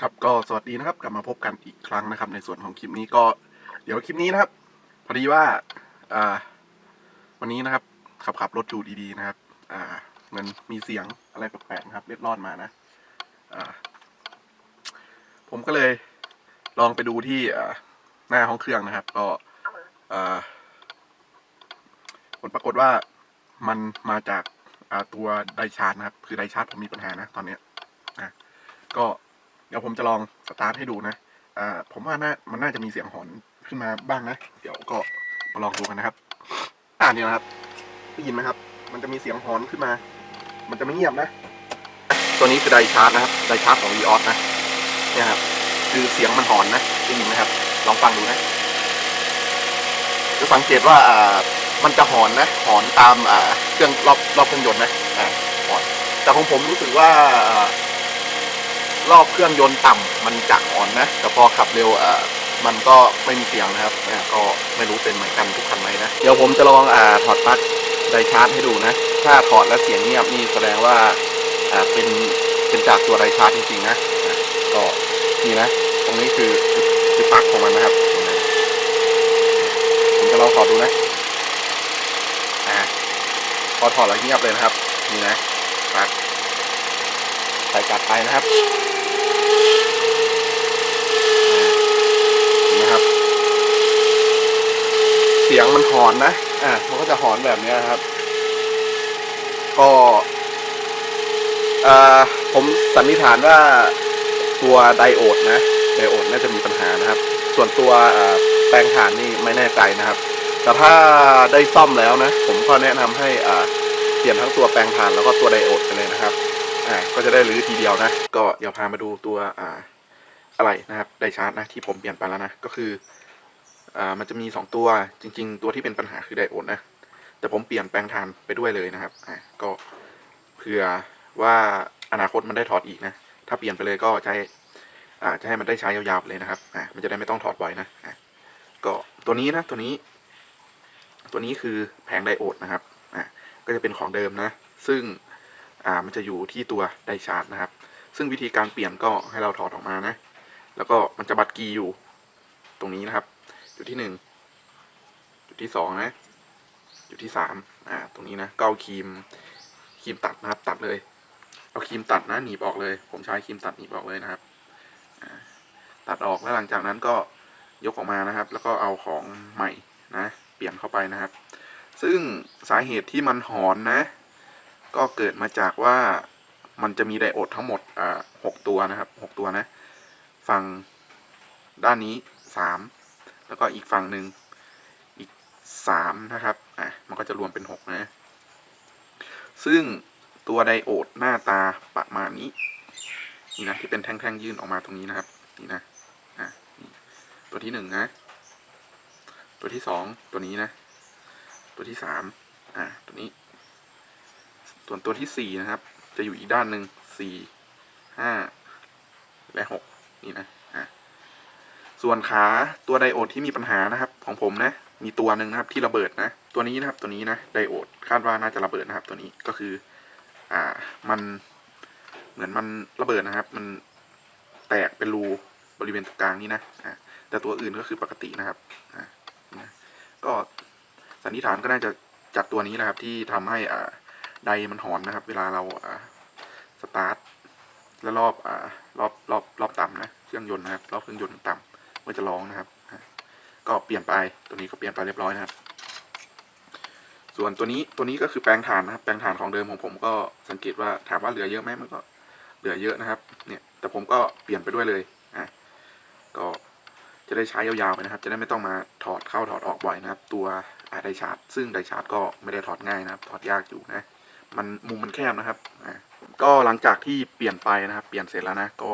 ครับก็สวัสดีนะครับกลับมาพบกันอีกครั้งนะครับ ในส่วนของคลิปนี้ก็เดี๋ยวคลิปนี้นะครับ พอดีว่าอ่าวันนี้นะครับ ขับขับรถอยู่ดีๆนะครับ อ่าเหมือนมีเสียงอะไรแปลกๆนะครับเล็ดลอดมานะอ่าผมก็เลยลองไปดูที่อ่าหน้าห้องเครื่องนะครับ ก็อ่าผลปรากฏว่ามันมาจากอ่าตัวไดชาร์จนะครับ คือไดชาร์จผมมีปัญหานะ ตอนเนี้ยนะก็ เดี๋ยวผมจะลองสตาร์ทให้ดูนะอ่าผมว่าน่ามันน่าจะมีเสียงหอนขึ้นมาบ้างนะ เดี๋ยวก็มาลองดูกันนะครับ อ่านี่นะครับได้ยินไหมครับ มันจะมีเสียงหอนขึ้นมา มันจะไม่เงียบนะ ตัวนี้คือไดชาร์จนะครับไดชาร์จของ v ีออสนะเนี่ยครับคือเสียงมันหอนนะได้ยินไหมครับ ลองฟังดูนะจะสังเกตว่าอ่ามันจะหอนนะ หอนตามอ่าเครื่องรอบรอบเครื่องยนต์นะอ่าหอนแต่ของผมรู้สึกว่าอ่า รอบเครื่องยนต์ต่ำมันจะอ่อนนะ แต่พอขับเร็วอ่ามันก็ไม่มีเสียงนะครับอ่าก็ไม่รู้เป็นเหมือนกันทุกคันไหมนะ เดี๋ยวผมจะลองอ่าถอดปลั๊กไดชาร์จให้ดูนะ ถ้าถอดแล้วเสียงเงียบนี่แสดงว่าอ่าเป็นเป็นจากตัวไดชาร์จจริงๆนะก็นี่นะ ตรงนี้คือคือปลั๊กของมันนะครับผมจะลองถอดดูนะอ่าพอถอดแล้วเงียบเลยนะครับ นี่นะปลั๊ก ใส่กลับไปนะครับนะครับ เสียงมันหอนนะ อ่ามันก็จะหอนแบบนี้ครับ ก็อ่าผมสันนิษฐานว่าตัวไดโอดนะ ไดโอดน่าจะมีปัญหานะครับ ส่วนตัวอ่าแปลงถ่านนี่ไม่แน่ใจนะครับ แต่ถ้าได้ซ่อมแล้วนะ ผมก็แนะนำให้อ่าเปลี่ยนทั้งตัวแปลงถ่านแล้วก็ตัวไดโอดไปเลยนะครับ อ่าก็จะได้รื้อทีเดียวนะ ก็เดี๋ยวพามาดูตัวอ่าอะไรนะครับไดชาร์จนะที่ผมเปลี่ยนไปแล้วนะก็คืออ่ามันจะมีสองตัวจริง ๆ ตัวที่เป็นปัญหาคือไดโอดนะ แต่ผมเปลี่ยนแปลงทานไปด้วยเลยนะครับอ่าก็เผื่อว่าอนาคตมันได้ถอดอีกนะ ถ้าเปลี่ยนไปเลยก็จะให้อ่าจะให้มันได้ใช้ยาวๆไปเลยนะครับอ่ามันจะได้ไม่ต้องถอดบ่อยนะอ่าก็ตัวนี้นะตัวนี้ ตัวนี้คือแผงไดโอดนะครับอ่าก็จะเป็นของเดิมนะ ซึ่ง อ่ามันจะอยู่ที่ตัวไดชาร์จนะครับ ซึ่งวิธีการเปลี่ยนก็ให้เราถอดออกมานะ แล้วก็มันจะบัตรกีอยู่ตรงนี้นะครับ จุดที่หนึ่งจุดที่สองนะ จุดที่สามอ่า ตรงนี้นะก็เอาครีมครีมตัดนะครับ ตัดเลย เอาครีมตัดนะหนีบออกเลย ผมใช้ครีมตัดหนีบออกเลยนะครับตัดออกแล้วหลังจากนั้นก็ยกออกมานะครับ แล้วก็เอาของใหม่นะ เปลี่ยนเข้าไปนะครับ ซึ่งสาเหตุที่มันหอนนะ ก็เกิดมาจากว่ามันจะมีไดโอดทั้งหมดอ่าหกตัวนะครับหกตัวนะ ฝั่งด้านนี้สามแล้วก็อีกฝั่งหนึ่งอีกสามนะครับอะมันก็จะรวมเป็นหกนะ ซึ่งตัวไดโอดหน้าตาประมาณนี้นี่นะที่เป็นแท่งๆยื่นออกมาตรงนี้นะครับนี่นะอะตัวที่หนึ่งนะ ตัวที่สองตัวนี้นะ ตัวที่สามอะตัวนี้ ส่วนตัวที่สี่นะครับ จะอยู่อีกด้านหนึ่งสี่ห้าและหกนี่นะอะส่วนขาตัวไดโอดที่มีปัญหานะครับ ของผมนะ มีตัวหนึ่งนะครับที่ระเบิดนะ ตัวนี้นะครับตัวนี้นะไดโอดคาดว่าน่าจะระเบิดนะครับ ตัวนี้ก็คือ อ่ามันเหมือนมันระเบิดนะครับ มันแตกเป็นรูบริเวณตรงกลางนี้นะอะแต่ตัวอื่นก็คือปกตินะครับอะก็สันนิษฐานก็น่าจะจากตัวนี้นะครับที่ทำให้อ่า ไดมันหอนนะครับ เวลาเราอ่าสตาร์ทแล้วรอบอ่ารอบรอบรอบต่ำนะเครื่องยนต์นะครับรอบเครื่องยนต์ต่ำมันจะร้องนะครับ ก็เปลี่ยนไปตัวนี้ก็เปลี่ยนไปเรียบร้อยนะครับ ส่วนตัวนี้ตัวนี้ก็คือแปลงถ่านนะครับ แปลงถ่านของเดิมของผมก็สังเกตว่าถามว่าเหลือเยอะไหมมันก็เหลือเยอะนะครับ เนี่ยแต่ผมก็เปลี่ยนไปด้วยเลยอะก็จะได้ใช้ยาวๆไปนะครับ จะได้ไม่ต้องมาถอดเข้าถอดออกบ่อยนะครับ ตัวไดชาร์จซึ่งไดชาร์จก็ไม่ได้ถอดง่ายนะครับ ถอดยากอยู่นะ มันมุมมันแคบนะครับอ่าก็หลังจากที่เปลี่ยนไปนะครับ เปลี่ยนเสร็จแล้วนะ ก็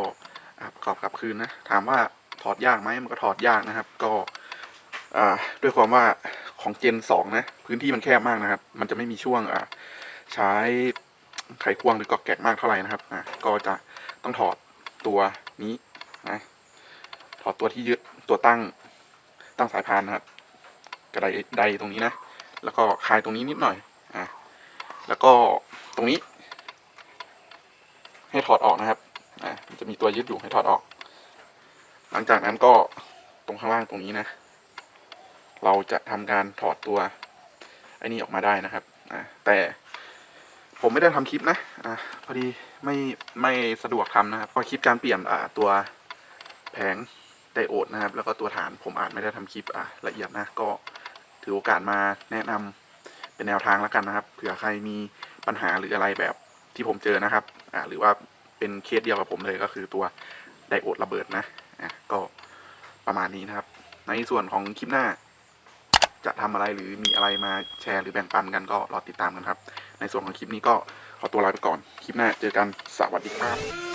อ่าประกอบกลับคืนนะ ถามว่าถอดยากไหมมันก็ถอดยากนะครับ ก็ด้วยความว่าของเจนสองนะ พื้นที่มันแคบมากนะครับ มันจะไม่มีช่วงใช้ไขควงหรือกอกแกะมากเท่าไหร่นะครับก็จะต้องถอดตัวนี้นะถอดตัวที่ยึดตัวตั้งตั้งสายพานนะครับ กระไดไดตรงนี้นะ แล้วก็คลายตรงนี้นิดหน่อยอะ แล้วก็ตรงนี้ ให้ถอดออกนะครับอะจะมีตัวยึดอยู่ให้ถอดออก หลังจากนั้นก็ตรงข้างล่างตรงนี้นะ เราจะทำการถอดตัวไอ้นี่ออกมาได้นะครับอ่าแต่ผมไม่ได้ทำคลิปนะอ่าพอดีไม่ไม่สะดวกทำนะครับพราะคลิปการเปลี่ยนอ่าตัวแผงไดโอดนะครับ แล้วก็ตัวฐานผมอาจไม่ได้ทำคลิปอ่าละเอียดนะก็ถือโอกาสมาแนะนำ เป็นแนวทางแล้วกันนะครับ เผื่อใครมีปัญหาหรืออะไรแบบที่ผมเจอนะครับ อ่า หรือว่าเป็นเคสเดียวกับผมเลยก็คือตัวไดโอดระเบิดนะ อะ ก็ประมาณนี้นะครับ ในส่วนของคลิปหน้า จะทำอะไรหรือมีอะไรมาแชร์หรือแบ่งปันกันก็รอติดตามกันครับ ในส่วนของคลิปนี้ก็ขอตัวลาไปก่อน คลิปหน้าเจอกัน สวัสดีครับ